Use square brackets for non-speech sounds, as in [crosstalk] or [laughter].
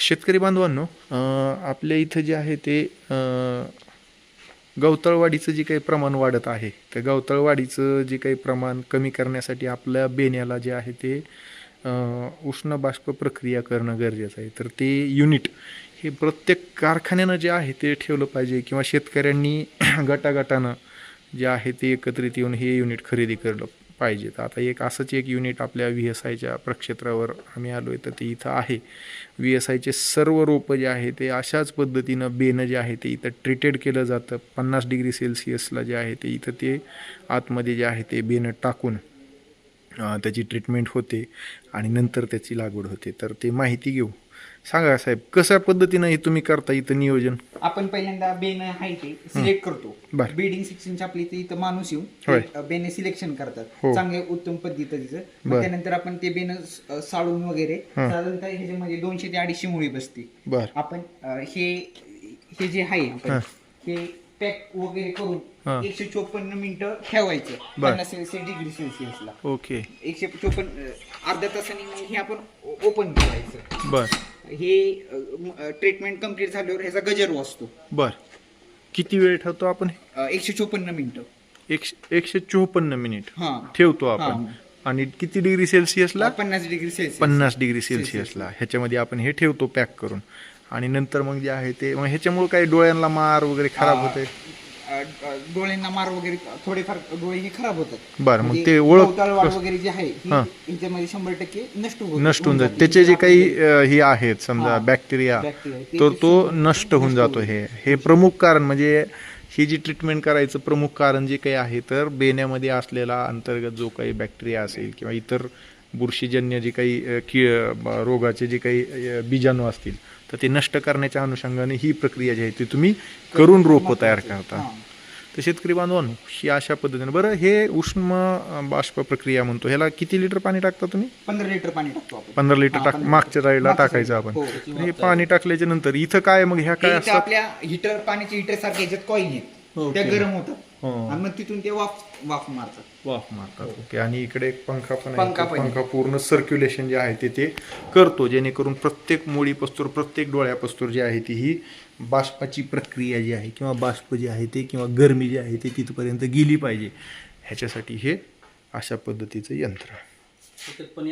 शेतकरी बांधवांनो आपल्या इथं जे आहे ते अं, गवतळवाढीचं जे काही प्रमाण वाढत आहे तर गवतळवाढीचं जे काही प्रमाण कमी करण्यासाठी आपल्या बेण्याला जे आहे ते उष्ण बाष्प प्रक्रिया करणं गरजेचं आहे. तर ते युनिट हे प्रत्येक कारखान्यानं जे आहे ते ठेवलं पाहिजे किंवा शेतकऱ्यांनी [clears throat] गटागटानं जे आहे ते एकत्रित येऊन हे युनिट खरेदी करलं पाहिजे तर आता एक असंच एक युनिट आपल्या व्ही एस आयच्या प्रक्षेत्रावर आम्ही आलो आहे तर ते इथं आहे. व्ही एस आयचे सर्व रोपं जे आहे ते अशाच पद्धतीनं बेनं जे आहे ते इथं ट्रीटेड केलं जातं. पन्नास डिग्री सेल्सिअसला जे आहे ते इथं ते आतमध्ये जे आहे ते बेनं टाकून त्याची ट्रीटमेंट होते आणि नंतर त्याची लागवड होते. तर ते माहिती घेऊ. सांगा साहेब कशा पद्धतीनं हे तुम्ही करता इथं नियोजन आपण पहिल्यांदा बेन आहे ते सिलेक्ट करतो बर. बिल्डिंग सेक्शनच्या आपली इथे इथं माणूस येऊन होय. बेने सिलेक्शन करतात हो. चांगले उत्तम पद्धतीचं बर. मग त्यानंतर आपण ते बेन स- साळून वगैरे हं. साधारणतः ह्याच्यामध्ये दोनशे ते अडीचशे मुळी बसते बर आपण अ, हे हे जे आहे आपण हं. पॅक वगैरे. करून एकशे चोपन्न मिनिटं ठेवायचं. पन्नास डिग्री सेल्सिअसला ओके. एकशे चोपन्न अर्ध्या तासाने हे आपण ओपन करायचं. बर. हे ट्रीटमेंट कंप्लीट झाल्यावर ह्याचा गजर वाचतो. बर. किती वेळ ठेवतो आपण? एकशे चोपन्न मिनिटं. एकशे एकशे चोपन्न मिनिट ठेवतो आपण. आणि किती डिग्री सेल्सिअसला पन्नास डिग्री सेल्सिअस पन्नास डिग्री सेल्सिअसला ह्याच्यामध्ये आपण हे ठेवतो पॅक करून. आणि नंतर मग जे आहे ते मग ह्याच्यामुळे काही डोळ्यांना मार वगैरे खराब होते डोळ्यांना मार वगैरे थोडेफार डोळे हे खराब होतात बरं, मग म्हणजे ते ओळख वाढ वगैरे जे आहे ही. ह्याच्यामध्ये शंभर टक्के नष्ट होत नष्ट होऊन जाते. त्याचे जे काही अ, हे आहेत समजा. बॅक्टेरिया बॅक्टेरिया, ते तर तो नष्ट होऊन जातो. हे हे प्रमुख कारण म्हणजे ही जी ट्रीटमेंट करायचं प्रमुख कारण जे काही आहे तर बेण्यामध्ये असलेला अंतर्गत जो काही बॅक्टेरिया असेल किंवा इतर बुरशीजन्य जे काही की रोगाचे जे काही बीजाणू असतील तर ते नष्ट करण्याच्या अनुषंगाने ही प्रक्रिया जी आहे ती तुम्ही करून रोपं तयार करता. तर शेतकरी बांधवांनो ही अशा पद्धतीने बरं हे उष्ण बाष्प प्रक्रिया म्हणतो ह्याला किती लिटर पाणी टाकता तुम्ही पंधरा लिटर पाणी टाकतो पंधरा लिटर टाक मागच्या मागच्या टाकायचं आपण. हो. हे पाणी टाकल्याच्या नंतर इथं काय मग ह्या काय आपल्या हिटर पाण्याच्या हिटर सारखे कॉईन आहेत. त्या गरम होतात. हो. आणि मग तिथून ते वाफ वाफ मारतात. वाफ मारतात. ओके. आणि इकडे एक पंखा पण आहे. पंखा तो पण आहे. पंखा पूर्ण सर्क्युलेशन जे आहे ते ते करतो. जेणेकरून प्रत्येक मुळी पस्तूर प्रत्येक डोळ्या पस्तूर जी आहे ती ही बाष्पाची प्रक्रिया जी आहे किंवा बाष्प जे आहे ते किंवा गरमी जी आहे ते तिथपर्यंत गेली पाहिजे. ह्याच्यासाठी हे अशा पद्धतीचं यंत्र.